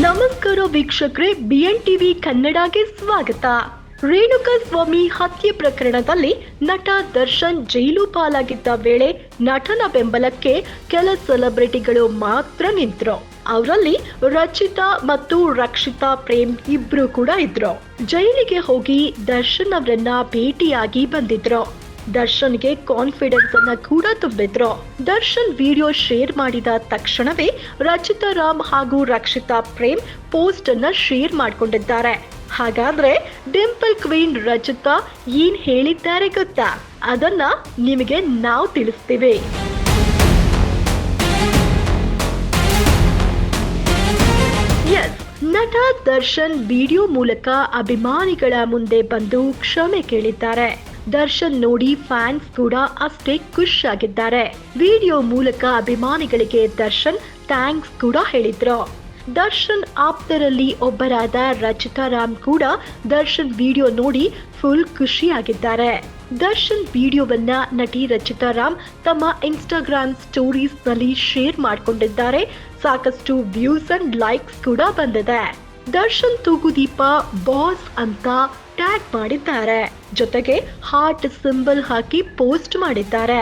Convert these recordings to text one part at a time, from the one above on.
ನಮಸ್ಕಾರ ವೀಕ್ಷಕರೇ B N TV ಕನ್ನಡಗೆ ಸ್ವಾಗತ. ರೇಣುಕಾ ಸ್ವಾಮಿ ಹತ್ಯೆ ಪ್ರಕರಣದಲ್ಲಿ ನಟ ದರ್ಶನ್ ಜೈಲು ಪಾಲಾಗಿದ್ದ ವೇಳೆ ನಟನ ಬೆಂಬಲಕ್ಕೆ ಕೆಲ ಸೆಲೆಬ್ರಿಟಿಗಳು ಮಾತ್ರ ನಿಂತರು. ಅವರಲ್ಲಿ ರಚಿತಾ ಮತ್ತು ರಕ್ಷಿತಾ ಪ್ರೇಮ್ ಇಬ್ರು ಕೂಡ ಇದ್ರು. ಜೈಲಿಗೆ ಹೋಗಿ ದರ್ಶನ್ ಅವರನ್ನ ಭೇಟಿಯಾಗಿ ಬಂದಿದ್ರು. ದರ್ಶನ್ಗೆ ಕಾನ್ಫಿಡೆನ್ಸ್ ಅನ್ನ ಕೂಡ ತುಂಬಿದ್ರು. ದರ್ಶನ್ ವಿಡಿಯೋ ಶೇರ್ ಮಾಡಿದ ತಕ್ಷಣವೇ ರಚಿತಾ ರಾಮ್ ಹಾಗೂ ರಕ್ಷಿತಾ ಪ್ರೇಮ್ ಪೋಸ್ಟ್ ಅನ್ನ ಶೇರ್ ಮಾಡಿಕೊಂಡಿದ್ದಾರೆ. ಹಾಗಾದ್ರೆ ಡಿಂಪಲ್ ಕ್ವೀನ್ ರಚಿತಾ ಏನ್ ಹೇಳಿದ್ದಾರೆ ಗೊತ್ತಾ? ಅದನ್ನ ನಿಮಗೆ ನಾವು ತಿಳಿಸ್ತೀವಿ. ಎಸ್ ನಟ ದರ್ಶನ್ ವಿಡಿಯೋ ಮೂಲಕ ಅಭಿಮಾನಿಗಳ ಮುಂದೆ ಬಂದು ಕ್ಷಮೆ ಕೇಳಿದ್ದಾರೆ. ದರ್ಶನ್ ನೋಡಿ ಫ್ಯಾನ್ಸ್ ಕೂಡ ಅಷ್ಟೇ ಖುಷಿಯಾಗಿದ್ದಾರೆ ವಿಡಿಯೋ ಮೂಲಕ ಅಭಿಮಾನಿಗಳಿಗೆ ದರ್ಶನ್ ಥ್ಯಾಂಕ್ಸ್ ಕೂಡ ಹೇಳಿದ್ರು. ದರ್ಶನ್ ಆಪ್ತರಲ್ಲಿ ಒಬ್ಬರಾದ ರಚಿತಾ ರಾಮ್ ಕೂಡ ದರ್ಶನ್ ವಿಡಿಯೋ ನೋಡಿ ಫುಲ್ ಖುಷಿಯಾಗಿದ್ದಾರೆ. ದರ್ಶನ್ ವಿಡಿಯೋವನ್ನ ನಟಿ ರಚಿತಾ ರಾಮ್ ತಮ್ಮ ಇನ್ಸ್ಟಾಗ್ರಾಮ್ ಸ್ಟೋರೀಸ್ನಲ್ಲಿ ಶೇರ್ ಮಾಡಿಕೊಂಡಿದ್ದಾರೆ. ಸಾಕಷ್ಟು ವ್ಯೂಸ್ ಅಂಡ್ ಲೈಕ್ಸ್ ಕೂಡ ಬಂದಿದೆ. ದರ್ಶನ್ ತೂಗುದೀಪ ಬಾಸ್ ಅಂತ ಟ್ಯಾಗ್ ಮಾಡಿದ್ದಾರೆ. ಜೊತೆಗೆ ಹಾರ್ಟ್ ಸಿಂಬಲ್ ಹಾಕಿ ಪೋಸ್ಟ್ ಮಾಡಿದ್ದಾರೆ.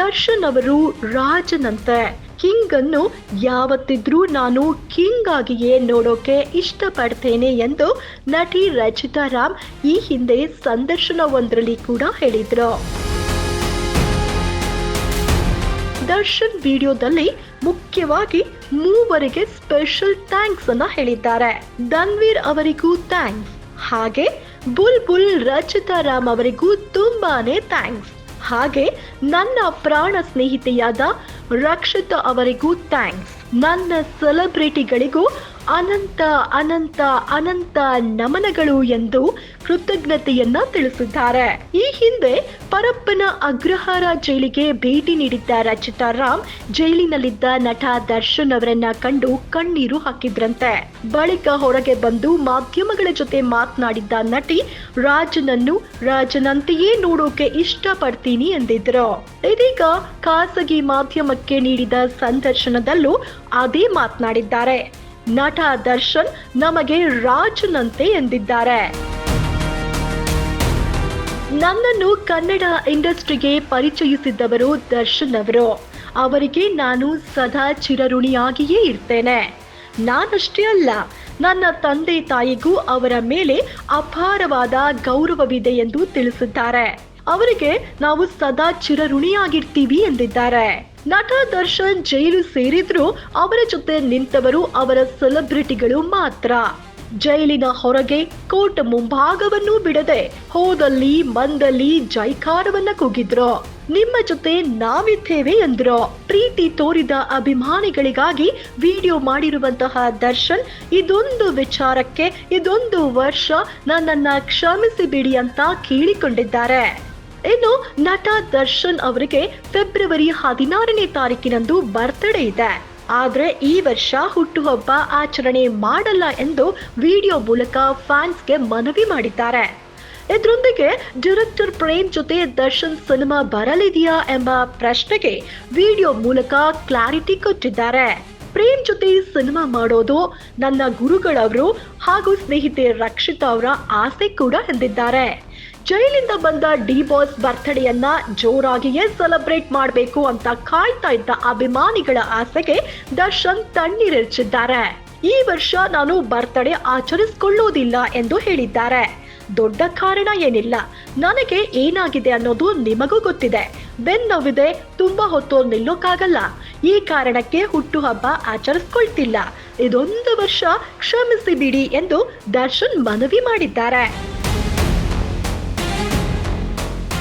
ದರ್ಶನ್ ಅವರು ರಾಜನಂತೆ. ಕಿಂಗ್ ಅನ್ನು ಯಾವತ್ತಿದ್ರೂ ನಾನು ಕಿಂಗ್ ಆಗಿಯೇ ನೋಡೋಕೆ ಇಷ್ಟಪಡ್ತೇನೆ ಎಂದು ನಟಿ ರಚಿತಾ ರಾಮ್ ಈ ಹಿಂದೆ ಸಂದರ್ಶನವೊಂದರಲ್ಲಿ ಕೂಡ ಹೇಳಿದ್ರು. ದರ್ಶನ್ ವಿಡಿಯೋದಲ್ಲಿ ಮುಖ್ಯವಾಗಿ ಮೂವರಿಗೆ ಸ್ಪೆಷಲ್ ಥ್ಯಾಂಕ್ಸ್ ಅನ್ನ ಹೇಳಿದ್ದಾರೆ. ಧನ್ವೀರ್ ಅವರಿಗೂ ಥ್ಯಾಂಕ್ಸ್. ಹಾಗೆ ಬುಲ್ ಬುಲ್ ರಚಿತಾ ರಾಮ್ ಅವರಿಗೂ ತುಂಬಾನೇ ಥ್ಯಾಂಕ್ಸ್. ಹಾಗೆ ನನ್ನ ಪ್ರಾಣ ಸ್ನೇಹಿತೆಯಾದ ರಕ್ಷಿತಾ ಅವರಿಗೂ ಥ್ಯಾಂಕ್ಸ್. ನನ್ನ ಸೆಲೆಬ್ರಿಟಿಗಳಿಗೂ ಅನಂತ ಅನಂತ ಅನಂತ ನಮನಗಳು ಎಂದು ಕೃತಜ್ಞತೆಯನ್ನ ತಿಳಿಸಿದ್ದಾರೆ. ಈ ಹಿಂದೆ ಪರಪ್ಪನ ಅಗ್ರಹಾರ ಜೈಲಿಗೆ ಭೇಟಿ ನೀಡಿದ್ದ ರಚಿತಾ ರಾಮ್ ಜೈಲಿನಲ್ಲಿದ್ದ ನಟ ದರ್ಶನ್ ಅವರನ್ನ ಕಂಡು ಕಣ್ಣೀರು ಹಾಕಿದ್ರಂತೆ. ಬಳಿಕ ಹೊರಗೆ ಬಂದು ಮಾಧ್ಯಮಗಳ ಜೊತೆ ಮಾತನಾಡಿದ್ದ ನಟಿ ರಾಜನನ್ನು ರಾಜನಂತೆಯೇ ನೋಡೋಕೆ ಇಷ್ಟಪಡ್ತೀನಿ ಎಂದಿದ್ರು. ಇದೀಗ ಖಾಸಗಿ ಮಾಧ್ಯಮಕ್ಕೆ ನೀಡಿದ ಸಂದರ್ಶನದಲ್ಲೂ ಅದೇ ಮಾತನಾಡಿದ್ದಾರೆ. ನಟ ದರ್ಶನ್ ನಮಗೆ ರಾಜನಂತೆ ಎಂದಿದ್ದಾರೆ. ನನ್ನನ್ನು ಕನ್ನಡ ಇಂಡಸ್ಟ್ರಿಗೆ ಪರಿಚಯಿಸಿದ್ದವರು ದರ್ಶನ್ ಅವರು. ಅವರಿಗೆ ನಾನು ಸದಾ ಚಿರಋಣಿಯಾಗಿಯೇ ಇರ್ತೇನೆ. ನಾನಷ್ಟೇ ಅಲ್ಲ, ನನ್ನ ತಂದೆ ತಾಯಿಗೂ ಅವರ ಮೇಲೆ ಅಪಾರವಾದ ಗೌರವವಿದೆ ಎಂದು ತಿಳಿಸಿದ್ದಾರೆ. ಅವರಿಗೆ ನಾವು ಸದಾ ಚಿರಋಣಿಯಾಗಿರ್ತೀವಿ ಎಂದಿದ್ದಾರೆ. ನಟ ದರ್ಶನ್ ಜೈಲು ಸೇರಿದ್ರು ಅವರ ಜೊತೆ ನಿಂತವರು ಅವರ ಸೆಲೆಬ್ರಿಟಿಗಳು ಮಾತ್ರ. ಜೈಲಿನ ಹೊರಗೆ ಕೋರ್ಟ್ ಮುಂಭಾಗವನ್ನು ಬಿಡದೆ ಹೋದಲ್ಲಿ ಮಂದಲ್ಲಿ ಜೈಕಾರವನ್ನ ಕೂಗಿದ್ರು. ನಿಮ್ಮ ಜೊತೆ ನಾವಿದ್ದೇವೆ ಎಂದ್ರು. ಪ್ರೀತಿ ತೋರಿದ ಅಭಿಮಾನಿಗಳಿಗಾಗಿ ವಿಡಿಯೋ ಮಾಡಿರುವಂತಹ ದರ್ಶನ್ ಇದೊಂದು ವಿಚಾರಕ್ಕೆ ಇದೊಂದು ವರ್ಷ ನನ್ನನ್ನ ಕ್ಷಮಿಸಿ ಬಿಡಿ ಅಂತ ಕೇಳಿಕೊಂಡಿದ್ದಾರೆ. ಇನ್ನು ನಟ ದರ್ಶನ್ ಅವರಿಗೆ ಫೆಬ್ರವರಿ ಹದಿನಾರನೇ ತಾರೀಕಿನಂದು ಬರ್ತ್ಡೇ ಇದೆ. ಆದ್ರೆ ಈ ವರ್ಷ ಹುಟ್ಟುಹಬ್ಬ ಆಚರಣೆ ಮಾಡಲ್ಲ ಎಂದು ವಿಡಿಯೋ ಮೂಲಕ ಫ್ಯಾನ್ಸ್ಗೆ ಮನವಿ ಮಾಡಿದ್ದಾರೆ. ಇದರೊಂದಿಗೆ ಡೈರೆಕ್ಟರ್ ಪ್ರೇಮ್ ಜೊತೆ ದರ್ಶನ್ ಸಿನಿಮಾ ಬರಲಿದೆಯಾ ಎಂಬ ಪ್ರಶ್ನೆಗೆ ವಿಡಿಯೋ ಮೂಲಕ ಕ್ಲಾರಿಟಿ ಕೊಟ್ಟಿದ್ದಾರೆ. ಪ್ರೇಮ್ ಜೊತೆ ಸಿನಿಮಾ ಮಾಡೋದು ನನ್ನ ಗುರುಗಳವರು ಹಾಗೂ ಸ್ನೇಹಿತೆ ರಕ್ಷಿತಾ ಅವರ ಆಸೆ ಕೂಡ ಎಂದಿದ್ದಾರೆ. ಜೈಲಿಂದ ಬಂದ ಡಿ ಬಾಸ್ ಬರ್ತ್ಡೇಯನ್ನ ಜೋರಾಗಿಯೇ ಸೆಲೆಬ್ರೇಟ್ ಮಾಡಬೇಕು ಅಂತ ಕಾಯ್ತಾ ಇದ್ದ ಅಭಿಮಾನಿಗಳ ಆಸೆಗೆ ದರ್ಶನ್ ತಣ್ಣೀರೆರ್ಚಿದ್ದಾರೆ. ಈ ವರ್ಷ ನಾನು ಬರ್ತ್ಡೇ ಆಚರಿಸಿಕೊಳ್ಳುವುದಿಲ್ಲ ಎಂದು ಹೇಳಿದ್ದಾರೆ. ದೊಡ್ಡ ಕಾರಣ ಏನಿಲ್ಲ. ನನಗೆ ಏನಾಗಿದೆ ಅನ್ನೋದು ನಿಮಗೂ ಗೊತ್ತಿದೆ. ಬೆನ್ನೋವಿದೆ ತುಂಬಾ ಹೊತ್ತು ನಿಲ್ಲೋಕ್ಕಾಗಲ್ಲ. ಈ ಕಾರಣಕ್ಕೆ ಹುಟ್ಟುಹಬ್ಬ ಆಚರಿಸ್ಕೊಳ್ತಿಲ್ಲ. ಇದೊಂದು ವರ್ಷ ಕ್ಷಮಿಸಿ ಬಿಡಿ ಎಂದು ದರ್ಶನ್ ಮನವಿ ಮಾಡಿದ್ದಾರೆ.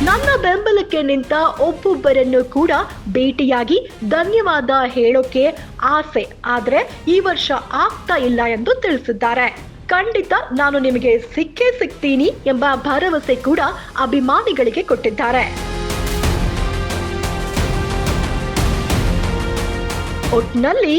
ನನ್ನ ಬೆಂಬಲಕ್ಕೆ ನಿಂತ ಒಬ್ಬೊಬ್ಬರನ್ನು ಕೂಡ ಭೇಟಿಯಾಗಿ ಧನ್ಯವಾದ ಹೇಳೋಕೆ ಆಸೆ. ಆದ್ರೆ ಈ ವರ್ಷ ಆಗ್ತಾ ಇಲ್ಲ ಎಂದು ತಿಳಿಸಿದ್ದಾರೆ. ಖಂಡಿತ ನಾನು ನಿಮಗೆ ಸಿಕ್ಕೇ ಸಿಗ್ತೀನಿ ಎಂಬ ಭರವಸೆ ಕೂಡ ಅಭಿಮಾನಿಗಳಿಗೆ ಕೊಟ್ಟಿದ್ದಾರೆ. ಒಟ್ನಲ್ಲಿ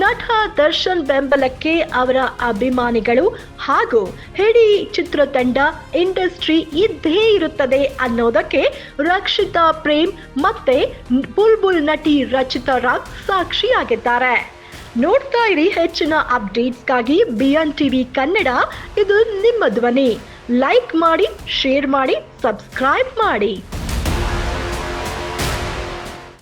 ನಟ ದರ್ಶನ್ ಬೆಂಬಲಕ್ಕೆ ಅವರ ಅಭಿಮಾನಿಗಳು ಹಾಗೂ ಇಡೀ ಚಿತ್ರತಂಡ ಇಂಡಸ್ಟ್ರಿ ಇದ್ದೇ ಇರುತ್ತದೆ ಅನ್ನೋದಕ್ಕೆ ರಕ್ಷಿತಾ ಪ್ರೇಮ್ ಮತ್ತೆ ಬುಲ್ಬುಲ್ ನಟಿ ರಚಿತಾ ರಾಮ್ ಸಾಕ್ಷಿಯಾಗಿದ್ದಾರೆ. ನೋಡ್ತಾ ಇರಿ ಹೆಚ್ಚಿನ ಅಪ್ಡೇಟ್ಸ್ಗಾಗಿ ಬಿ ಎನ್ ಟಿವಿ ಕನ್ನಡ, ಇದು ನಿಮ್ಮ ಧ್ವನಿ. ಲೈಕ್ ಮಾಡಿ, ಶೇರ್ ಮಾಡಿ, ಸಬ್ಸ್ಕ್ರೈಬ್ ಮಾಡಿ.